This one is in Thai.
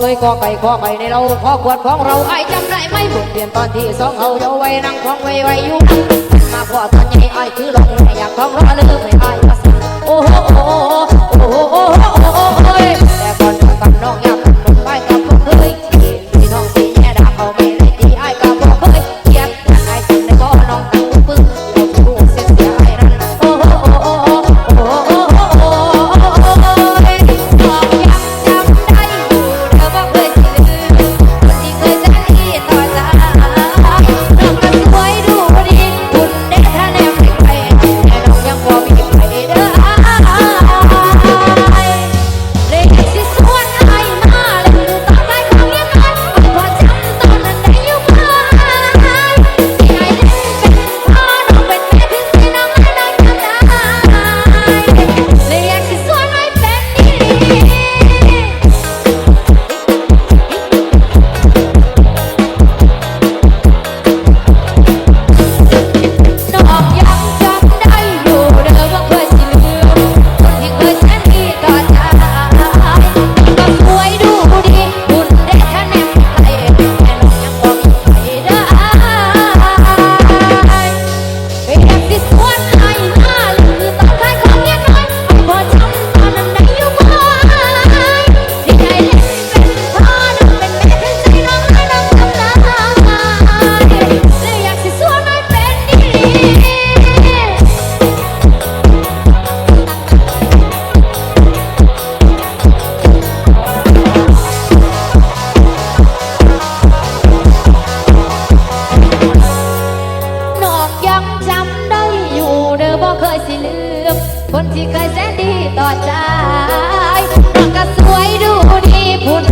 เอ้ยก็ไก่กอไก่ในเราพ่อขวดของเราไอ้จำได้ไหมบุกเปลี่ยนตอนที่สองเฮาเยาไว้นั่งของไว้ไว้ยุ่มาพ่อตอนใหญ่ไอ้คือลงไม่อยากท้องร้อเลย เคยสิลืม คนที่เคยแสนดีต่อใจก็สวยดูดีพุ่น